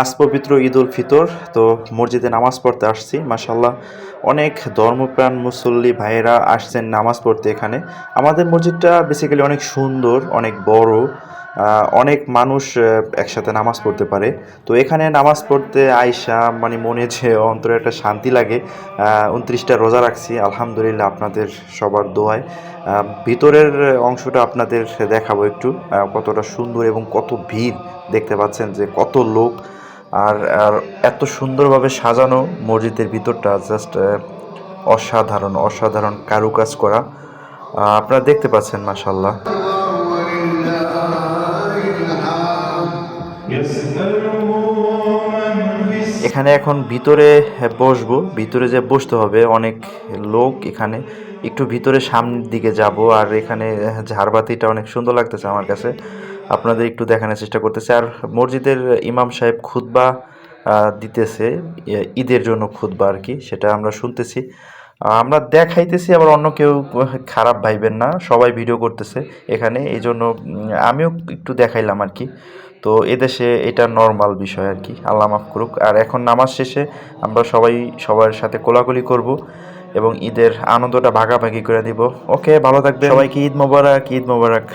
আজ পবিত্র ঈদ উল ফিতর, তো মসজিদে নামাজ পড়তে আসছি। মাসাল্লাহ অনেক ধর্মপ্রাণ মুসল্লি ভাইয়েরা আসছেন নামাজ পড়তে এখানে। আমাদের মসজিদটা বেসিক্যালি অনেক সুন্দর, অনেক বড় অনেক মানুষ একসাথে নামাজ পড়তে পারে। তো এখানে নামাজ পড়তে আয়সা মানে মনে যে অন্তরে একটা শান্তি লাগে। উনত্রিশটা রোজা রাখছি, আলহামদুলিল্লাহ আপনাদের সবার দোয়ায়। ভিতরের অংশটা আপনাদের দেখাবো একটু কতটা সুন্দর এবং কত ভিড় দেখতে পাচ্ছেন যে কত লোক আর আর এত সুন্দরভাবে সাজানো মসজিদের ভিতরটা জাস্ট অসাধারণ অসাধারণ কারুকাজ করা। আহ, আপনারা দেখতে পাচ্ছেন মাসাল্লাহ এখানে এখন ভিতরে বসবো, ভিতরে যে বসতে হবে, অনেক লোক এখানে। একটু ভিতরে সামনের দিকে যাব, আর এখানে ঝাড়বাতিটা অনেক সুন্দর লাগতেছে আমার কাছে। আপনাদের একটু দেখানোর চেষ্টা করতেছে। আর মসজিদের ইমাম সাহেব খুতবা দিতেছে ঈদের জন্য খুতবা আর কি, সেটা আমরা শুনতেছি। আমরা দেখাইতেছি, আবার অন্য কেউ খারাপ ভাইবেন না, সবাই ভিডিও করতেছে এখানে এই জন্য আমিও একটু দেখাইলাম আর কি। তো এদেশে এটা নর্মাল বিষয় আর কি, আল্লাহ মাফ করুক। আর এখন নামাজ শেষে আমরা সবাই, সবার সাথে কোলাকুলি করব এবং ঈদের আনন্দটা ভাগাভাগি করে দিব ওকে, ভালো থাকবে সবাইকে ঈদ মোবারক ঈদ মোবারক।